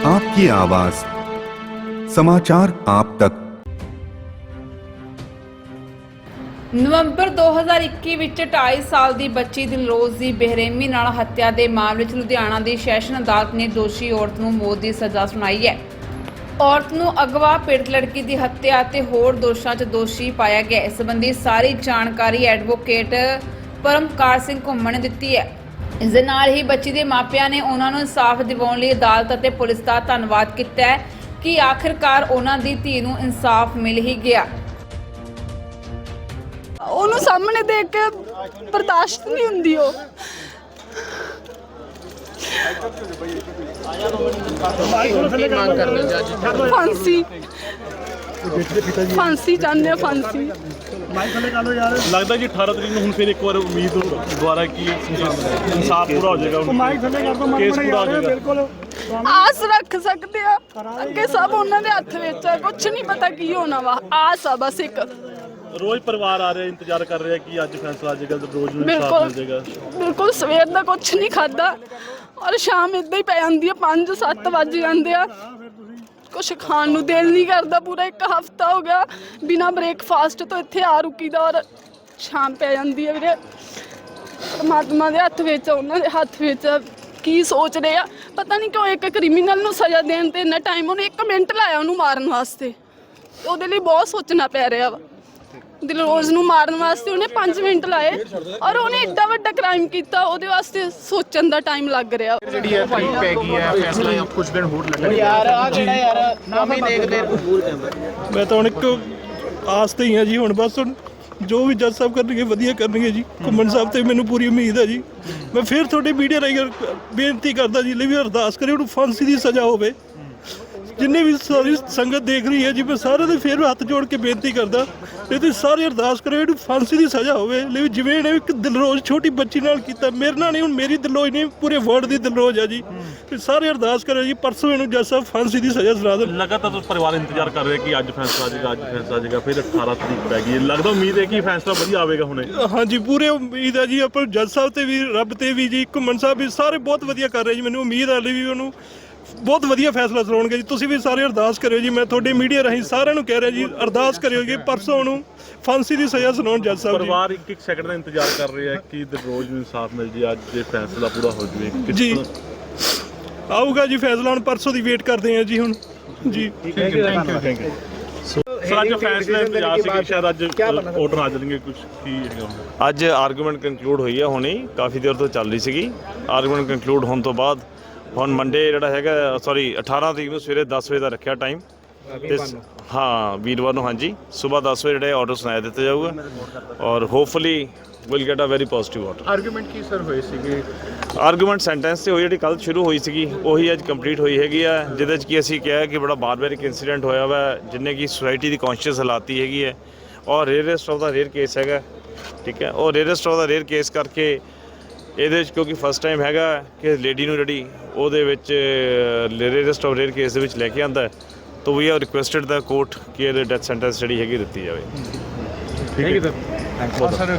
आपकी आवाज समाचार आप तक ਨਵੰਬਰ 2021 ਵਿੱਚ 2.5 ਸਾਲ ਦੀ ਬੱਚੀ ਦਿਲਰੋਜ਼ ਦੀ ਬੇਰਹਿਮੀ ਨਾਲ ਹੱਤਿਆ ਦੇ ਮਾਮਲੇ 'ਚ ਲੁਧਿਆਣਾ ਦੀ ਸੈਸ਼ਨ ਅਦਾਲਤ ਨੇ ਦੋਸ਼ੀ ਔਰਤ ਨੂੰ ਮੌਤ ਦੀ ਸਜ਼ਾ ਸੁਣਾਈ ਹੈ ਔਰਤ ਨੂੰ ਅਗਵਾ ਪੀੜਤ ਲੜਕੀ ਦੀ ਹੱਤਿਆ ਅਤੇ ਹੋਰ ਦੋਸ਼ਾਂ 'ਚ ਦੋਸ਼ੀ ਪਾਇਆ ਗਿਆ ਇਸ ਸੰਬੰਧੀ ਸਾਰੀ ਜਾਣਕਾਰੀ ਐਡਵੋਕੇਟ ਪਰਮਕਾਰ ਸਿੰਘ ਘੁੰਮਣ ਨੇ ਦਿੱਤੀ ਹੈ ਇਸ ਦੇ ਨਾਲ ਹੀ ਬੱਚੀ ਦੇ ਮਾਪਿਆਂ ਨੇ ਉਹਨਾਂ ਨੂੰ ਇਨਸਾਫ ਦਿਵਾਉਣ ਲਈ ਅਦਾਲਤ ਅਤੇ ਪੁਲਿਸ ਦਾ ਧੰਨਵਾਦ ਕੀਤਾ ਹੈ ਕਿ ਆਖਿਰਕਾਰ ਉਹਨਾਂ ਦੀ ਧੀ ਨੂੰ ਇਨਸਾਫ ਮਿਲ ਹੀ ਗਿਆ। ਉਹਨੂੰ ਸਾਹਮਣੇ ਦੇਖ ਕੇ ਬਰਦਾਸ਼ਤ ਨਹੀਂ ਹੁੰਦੀ ਉਹ। ਫਾਂਸੀ। ਫਾਂਸੀ ਚਾਹੁੰਦੇ ਆ ਫਾਂਸੀ। ਲੱਗਦਾ ਜੀ 18 ਤਰੀਕ ਨੂੰ ਹੁਣ ਫਿਰ ਇੱਕ ਵਾਰ ਉਮੀਦ ਦੁਆਰਾ ਕੀ ਇਨਸਾਫ ਪੂਰਾ ਹੋ ਜਾਏਗਾ ਹੁਣ। ਕੇਸ ਪੂਰਾ ਹੋ ਜਾਏਗਾ। ਆਸ ਰੱਖ ਸਕਦੇ ਆ ਅੱਗੇ ਸਭ ਉਹਨਾਂ ਦੇ ਹੱਥ ਵਿੱਚ ਆ ਕੁਝ ਨਹੀਂ ਪਤਾ ਕੀ ਹੋਣਾ ਵਾ ਆਸ ਆ ਬਸ ਇੱਕ। ਰੋਜ਼ ਪਰਿਵਾਰ ਆ ਰਿਹਾ ਇੰਤਜ਼ਾਰ ਕਰ ਰਿਹਾ ਕਿ ਅੱਜ ਫੈਸਲਾ ਆ ਜਾਏਗਾ ਤੇ ਰੋਜ਼ ਨੂੰ ਇਨਸਾਫ ਬਿਲਕੁਲ ਮਿਲ ਜਾਏਗਾ। ਬਿਲਕੁਲ ਸਵੇਰ ਦਾ ਕੁਝ ਨਹੀਂ ਖਾਦਾ ਔਰ ਸ਼ਾਮ ਇਦਾਂ ਹੀ ਪੈ ਜਾਂਦੀ ਆ 5 7 ਵੱਜ ਜਾਂਦੇ ਆ। ਕੁਝ ਖਾਣ ਨੂੰ ਦਿਲ ਨਹੀਂ ਕਰਦਾ। ਪੂਰਾ ਇੱਕ ਹਫਤਾ ਹੋ ਗਿਆ। ਬਿਨਾ ਬ੍ਰੇਕਫਾਸਟ ਤੋਂ ਇੱਥੇ ਆ ਰੁਕੀ ਦਾ ਔਰ ਸ਼ਾਮ ਪੈ ਜਾਂਦੀ ਹੈ ਵੀਰੇ। ਪਰਮਾਤਮਾ ਦੇ ਹੱਥ ਵਿੱਚ ਆ, ਉਹਨਾਂ ਦੇ ਹੱਥ ਵਿੱਚ ਆ। ਕੀ ਸੋਚ ਰਹੇ ਆ। ਪਤਾ ਨਹੀਂ ਕਿਉਂ ਇੱਕ ਕ੍ਰਿਮੀਨਲ ਨੂੰ ਸਜ਼ਾ ਦੇਣ ਤੇ ਇੰਨਾ ਟਾਈਮ ਉਹਨੇ 1 ਮਿੰਟ ਲਾਇਆ ਉਹਨੂੰ ਮਾਰਨ ਵਾਸਤੇ। ਉਹਦੇ ਲਈ ਬਹੁਤ ਸੋਚਣਾ ਪੈ ਰਿਹਾ ਵਾ। ਦਿਲਰੋਜ਼ ਨੂੰ ਮਾਰਨ ਵਾਸਤੇ ਉਹਨੇ 5 ਮਿੰਟ ਲਾਏ ਔਰ ਉਹਨੇ ਏਡਾ ਵੱਡਾ ਕ੍ਰਾਈਮ ਕੀਤਾ ਉਹਦੇ ਵਾਸਤੇ ਸੋਚਣ ਦਾ ਟਾਈਮ ਲੱਗ ਰਿਹਾ। ਜਿਹੜੀ ਹੈ ਤਰੀਕ ਪੈ ਗਈ ਹੈ ਫੈਸਲਾ ਜਾਂ ਕੁਝ ਦਿਨ ਹੋਰ ਲੱਗਣਗੇ? ਯਾਰ ਆ ਜਿਹੜਾ ਯਾਰ ਨਾਮੇ ਦੇਖਦੇ ਮੈਂ ਤਾਂ ਹੁਣ ਇੱਕ ਆਸ ਤੇ ਹੀ ਆ ਜੀ ਹੁਣ ਬਸ ਹੁਣ ਜੋ ਵੀ ਜੱਜ ਸਾਹਿਬ ਕਰਨਗੇ ਵਧੀਆ ਕਰਨਗੇ ਜੀ। ਘੁੰਮਣ ਸਾਹਿਬ ਤੇ ਮੈਨੂੰ ਪੂਰੀ ਉਮੀਦ ਹੈ ਜੀ। ਮੈਂ ਫਿਰ ਤੁਹਾਡੇ ਮੀਡੀਆ ਰਾਹੀਂ ਬੇਨਤੀ ਕਰਦਾ ਜੀ ਲਈ ਵੀ ਅਰਦਾਸ ਕਰੇ ਉਹਨੂੰ ਫਾਂਸੀ ਦੀ ਸਜ਼ਾ ਹੋਵੇ। ਜਿੰਨੇ ਵੀ ਸਾਰੀ ਸੰਗਤ ਦੇਖ ਰਹੀ ਹੈ ਜੀ ਮੈਂ ਸਾਰਿਆਂ ਦੇ ਫਿਰ ਹੱਥ ਜੋੜ ਕੇ ਬੇਨਤੀ ਕਰਦਾ ਇਹ ਤੇ ਸਾਰੇ ਅਰਦਾਸ ਕਰੇ ਇਹਨੂੰ ਫਾਂਸੀ ਦੀ ਸਜ਼ਾ ਹੋਵੇ। ਲਈ ਜਿਵੇਂ ਇਹਨੇ ਇੱਕ ਦਿਲਰੋਜ਼ ਛੋਟੀ ਬੱਚੀ ਨਾਲ ਕੀਤਾ ਮੇਰੇ ਨਾਲ ਨਹੀਂ ਹੁਣ ਮੇਰੀ ਦਿਲਰੋਜ਼ ਨਹੀਂ ਪੂਰੇ ਵਰਲਡ ਦੀ ਦਿਲਰੋਜ਼ ਹੈ ਜੀ। ਤੇ ਸਾਰੇ ਅਰਦਾਸ ਕਰੇ ਜੀ ਪਰਸੋਂ ਇਹਨੂੰ ਜੱਜ ਸਾਹਿਬ ਫਾਂਸੀ ਦੀ ਸਜ਼ਾ ਸੁਣਾ ਦੇਣ। ਲਗਾਤਾਰ ਪਰਿਵਾਰ ਇੰਤਜ਼ਾਰ ਕਰ ਰਿਹਾ ਕਿ ਅੱਜ ਫੈਸਲਾ ਆ ਜਾਏਗਾ ਅੱਜ ਫੈਸਲਾ ਆ ਜਾਏਗਾ ਫਿਰ 18 ਤਰੀਕ ਪੈ ਗਈ। ਲੱਗਦਾ ਉਮੀਦ ਹੈ ਕਿ ਫੈਸਲਾ ਵਧੀਆ ਆਵੇਗਾ ਹੁਣੇ। ਹਾਂਜੀ ਪੂਰੇ ਉਮੀਦ ਹੈ ਜੀ ਆਪਾਂ ਜੱਜ ਸਾਹਿਬ ਤੇ ਵੀ ਰੱਬ ਤੇ ਵੀ ਜੀ ਘੁੰਮਣ ਸਾਹਿਬ ਵੀ ਸਾਰੇ ਬਹੁਤ ਵਧੀਆ ਕਰ ਰਹੇ ਜੀ ਮੈਨੂੰ ਉਮੀਦ ਹੈ ਲਈ ਵੀ ਉਹਨੂੰ। ਬਹੁਤ ਵਧੀਆ ਫੈਸਲਾ ਸੁਣਾਉਣਗੇ ਜੀ। ਤੁਸੀਂ ਵੀ ਸਾਰੇ ਅਰਦਾਸ ਕਰਿਓ ਜੀ। ਮੈਂ ਤੁਹਾਡੇ ਮੀਡੀਆ ਰਾਹੀਂ ਸਾਰਿਆਂ ਨੂੰ ਕਹਿ ਰਿਹਾ ਜੀ ਅਰਦਾਸ ਕਰਿਓ ਕਿ ਪਰਸੋਂ ਉਹਨੂੰ ਫਾਂਸੀ ਦੀ ਸਜ਼ਾ ਸੁਣਾਉਣ ਜੱਜ ਸਾਹਿਬ ਜੀ। ਪਰਿਵਾਰ ਇੱਕ ਇੱਕ ਸੈਕਿੰਡ ਦਾ ਇੰਤਜ਼ਾਰ ਕਰ ਰਿਹਾ ਹੈ ਕਿ ਰੋਜ਼ ਨੂੰ ਇਨਸਾਫ ਮਿਲ ਜੇ। ਅੱਜ ਇਹ ਫੈਸਲਾ ਪੂਰਾ ਹੋ ਜਾਵੇ। ਜੀ। ਆਊਗਾ ਜੀ ਫੈਸਲਾ। ਹੁਣ ਪਰਸੋਂ ਦੀ ਵੇਟ ਕਰਦੇ ਹਾਂ ਜੀ ਹੁਣ। ਜੀ। ਥੈਂਕ ਯੂ ਸਰ ਅੱਜ ਫੈਸਲਾ ਇੰਤਜ਼ਾਰ ਸੀ ਕਿ ਸ਼ਾਇਦ ਅੱਜ ਆਰਡਰ ਆ ਜਾਣਗੇ। ਕੁਝ ਕੀ? ਅੱਜ ਆਰਗੂਮੈਂਟ ਕੰਕਲੂਡ ਹੋਈ ਹੈ ਹੁਣੇ। ਕਾਫੀ ਦੇਰ ਤੋਂ ਚੱਲ ਰਹੀ ਸੀਗੀ। ਆਰਗੂਮੈਂਟ ਕੰਕਲੂਡ ਹੋਣ ਤੋਂ ਬਾਅਦ ਹੁਣ ਮੰਡੇ ਜਿਹੜਾ ਹੈਗਾ ਸੌਰੀ 18 ਤਰੀਕ ਨੂੰ ਸਵੇਰੇ 10 ਵਜੇ ਦਾ ਰੱਖਿਆ ਟਾਈਮ ਤੇ ਸ- ਹਾਂ ਵੀਰਵਾਰ ਨੂੰ ਹਾਂਜੀ। ਸਵੇਰ 10 ਵਜੇ ਜਿਹੜਾ ਆਰਡਰ ਸੁਣਾਇਆ ਦਿੱਤਾ ਜਾਊਗਾ। ਔਰ hopefully will get a very positive order argument Ki sir ਹੋਏ ਸੀਗੇ? ਆਰਗੂਮੈਂਟ ਸੈਂਟੈਂਸ ਤੇ ਹੋਈ ਜਿਹੜੀ ਕੱਲ ਸ਼ੁਰੂ ਹੋਈ ਸੀਗੀ ਉਹੀ ਅੱਜ ਕੰਪਲੀਟ ਹੋਈ ਹੈਗੀ ਆ ਜਿਹਦੇ ਚ ਕੀ ਅਸੀਂ ਕਿਹਾ ਕਿ ਬੜਾ ਬਾਰਬੈਰਿਕ ਇਨਸੀਡੈਂਟ ਹੋਇਆ ਵਾ ਜਿੰਨੇ ਕੀ ਸੁਸਾਇਟੀ ਦੀ ਕੌਨਸ਼ੀਅਸ ਹਲਾਤੀ ਹੈਗੀ ਹੈ। ਔਰ rarest of the rare case ਹੈਗਾ ਠੀਕ ਹੈ? ਔਰ rarest of the rare case ਕਰਕੇ ਇਹਦੇ ਵਿੱਚ ਕਿਉਂਕਿ ਫਸਟ ਟਾਈਮ ਹੈਗਾ ਕਿ ਲੇਡੀ ਨੂੰ ਜਿਹੜੀ ਉਹਦੇ ਵਿੱਚ ਰੇਅਰੈਸਟ ਆਫ ਰੇਅਰ ਕੇਸ ਦੇ ਵਿੱਚ ਲੈ ਕੇ ਆਂਦਾ ਤਾਂ ਵੀ ਆਰ ਰਿਕੁਐਸਟਡ ਦਾ ਕੋਰਟ ਕਿ ਇਹਦੇ ਡੈਥ ਸੈਂਟੈਂਸ ਜਿਹੜੀ ਹੈਗੀ ਦਿੱਤੀ ਜਾਵੇ। ਠੀਕ ਹੈ ਸਰ